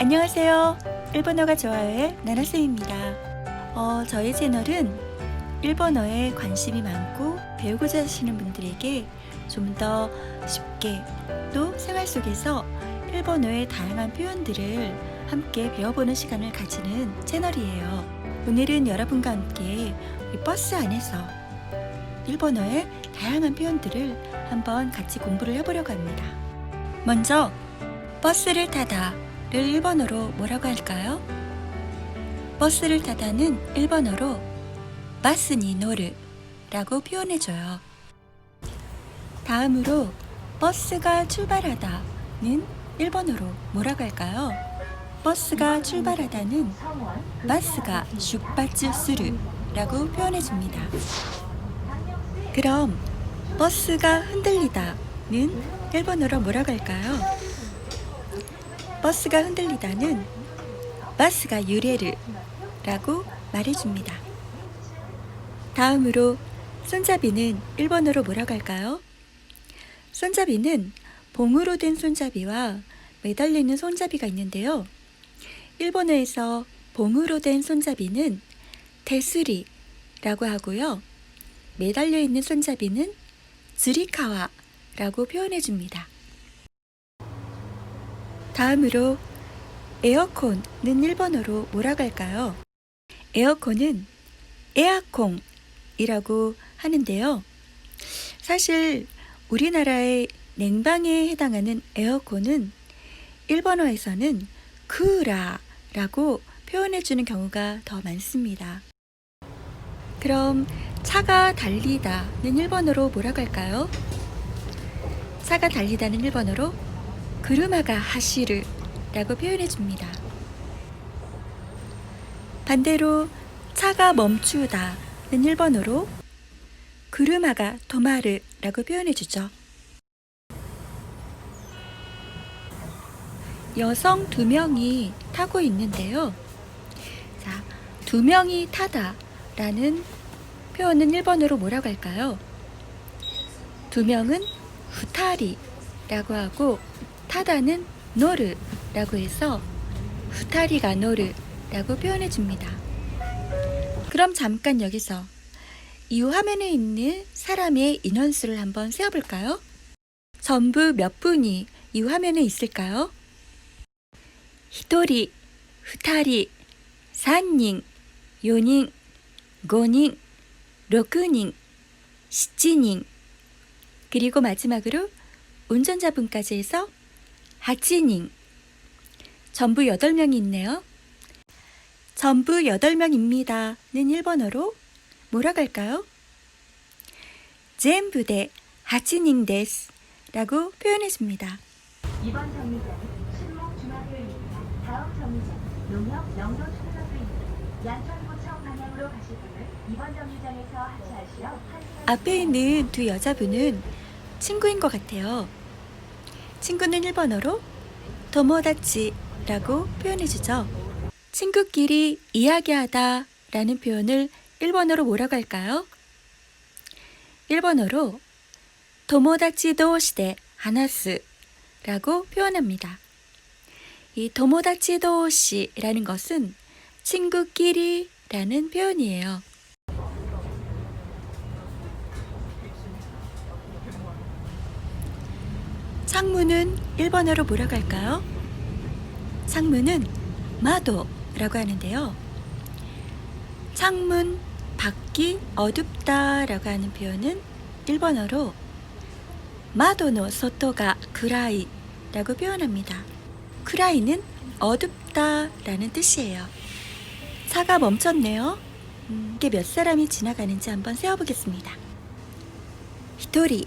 안녕하세요. 일본어가 좋아요의 나나쌤입니다. 어, 저희 채널은 일본어에 관심이 많고 배우고자 하시는 분들에게 좀 더 쉽게 또 생활 속에서 일본어의 다양한 표현들을 함께 배워보는 시간을 가지는 채널이에요. 오늘은 여러분과 함께 버스 안에서 일본어의 다양한 표현들을 한번 같이 공부를 해보려고 합니다. 먼저 버스를 타다 를 일본어로 뭐라고 할까요? 버스를 타다는 일본어로 바스니 노르 라고 표현해줘요. 다음으로 버스가 출발하다는 일본어로 뭐라고 할까요? 버스가 출발하다는 바스가 슈파츠 스르 라고 표현해줍니다. 그럼 버스가 흔들리다는 일본어로 뭐라고 할까요? 버스가 흔들리다는 바스가 유레르라고 말해줍니다. 다음으로 손잡이는 일본어로 뭐라고 할까요? 손잡이는 봉으로 된 손잡이와 매달려 있는 손잡이가 있는데요. 일본어에서 봉으로 된 손잡이는 테스리라고 하고요. 매달려 있는 손잡이는 즈리카와라고 표현해 줍니다. 다음으로 에어컨은 일본어로 뭐라고 할까요? 에어컨은 에아콩이라고 하는데요. 사실 우리나라의 냉방에 해당하는 에어컨은 일본어에서는 크라라고 표현해 주는 경우가 더 많습니다. 그럼 차가 달리다는 일본어로 뭐라고 할까요? 차가 달리다는 일본어로 그르마가 하시르 라고 표현해 줍니다. 반대로 차가 멈추다는 일본어로 그르마가 도마르 라고 표현해 주죠. 여성 두 명이 타고 있는데요. 자, 두 명이 타다 라는 표현은 일본어로 뭐라고 할까요? 두 명은 후타리라고 하고 타다는 노르라고 해서 후타리가 노르라고 표현해 줍니다. 그럼 잠깐 여기서 이 화면에 있는 사람의 인원수를 한번 세어볼까요? 전부 몇 분이 이 화면에 있을까요? 히토리, 후타리, 3인, 4인, 5인, 6인, 7인, 그리고 마지막으로 운전자분까지 해서 8人 전부 8명이 있네요. 전부 8명입니다는 일본어로 뭐라 할까요? 전부 대 8인 데스 라고 표현해줍니다. 이번 정류장 신목 중앙교입니다. 다음 정류장 용역 영도 충선교입니다. 양천구청 방향으로 가실 분은 이번 정류장에서 하차하시어 앞에 있는 두 여자분은 친구인 것 같아요. 친구는 일본어로 도모다치라고 표현해 주죠. 친구끼리 이야기하다 라는 표현을 일본어로 뭐라고 할까요? 일본어로 도모다치 도시대 하나스 라고 표현합니다. 이 도모다치 도시라는 것은 친구끼리 라는 표현이에요. 창문은 일본어로 뭐라고 할까요? 창문은 마도라고 하는데요. 창문 밖이 어둡다라고 하는 표현은 일본어로 마도노 소토가 쿠라이라고 표현합니다. 쿠라이는 어둡다라는 뜻이에요. 차가 멈췄네요. 음, 이게 몇 사람이 지나가는지 한번 세어보겠습니다. 히토리,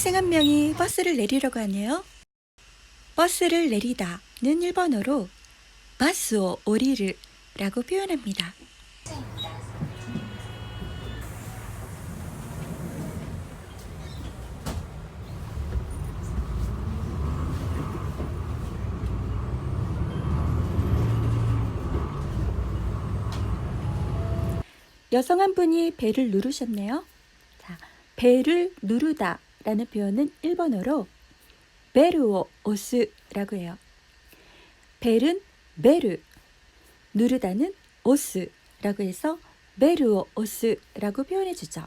학생 한 명이 버스를 내리려고 하네요. 버스를 내리다는 일본어로 바스오 오리르 라고 표현합니다. 여성 한 분이 배를 누르셨네요. 자, 배를 누르다 라는 표현은 일본어로 베르오 오스라고 해요. 벨은 베르, 누르다는 오스라고 해서 베르오 오스라고 표현해 주죠.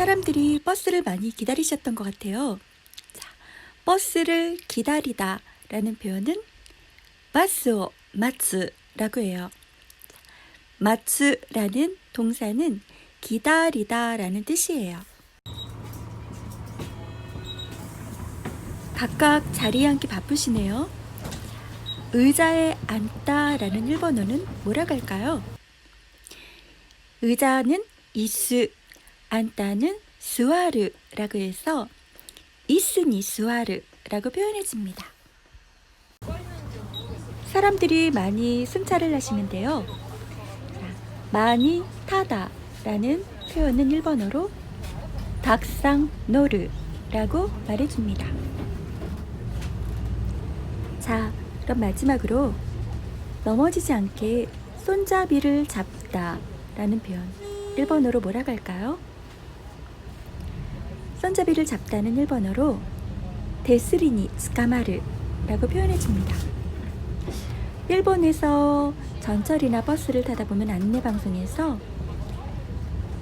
사람들이 버스를 많이 기다리셨던 것 같아요. 자, 버스를 기다리다 라는 표현은 바스오 마츠라고 해요. 마츠라는 동사는 기다리다 라는 뜻이에요. 각각 자리에 앉기 바쁘시네요. 의자에 앉다 라는 일본어는 뭐라고 할까요? 의자는 이스, 앉다는 스와르라고 해서 이스니 스와르라고 표현해집니다. 사람들이 많이 승차를 하시는데요. 자, 많이 타다라는 표현은 일본어로 닥상 노르라고 말해줍니다. 자, 그럼 마지막으로 넘어지지 않게 손잡이를 잡다라는 표현 일본어로 뭐라고 할까요? 손잡이를 잡다는 일본어로 데스리니 스카마르라고 표현해 줍니다. 일본에서 전철이나 버스를 타다 보면 안내 방송에서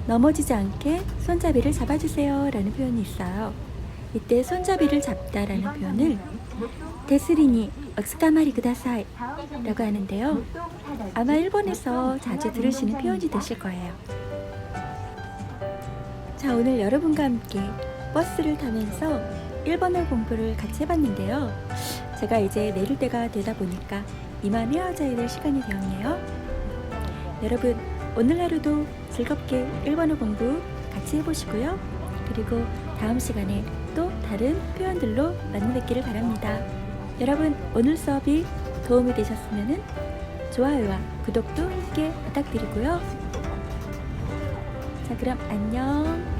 넘어지지 않게 손잡이를 잡아주세요 라는 표현이 있어요. 이때 손잡이를 잡다라는 표현을 데스리니 스카마리 그다사이 라고 하는데요. 아마 일본에서 자주 들으시는 표현이. 되실 거예요. 자, 오늘 여러분과 함께 버스를 타면서 일본어 공부를 같이 해봤는데요. 제가 이제 내릴 때가 되다 보니까 이만 헤어져야 될 시간이 되었네요. 여러분, 오늘 하루도 즐겁게 일본어 공부 같이 해보시고요. 그리고 다음 시간에 또 다른 표현들로 만나 뵙기를 바랍니다. 여러분, 오늘 수업이 도움이 되셨으면 좋아요와 구독도 함께 부탁드리고요. 자, 그럼 안녕.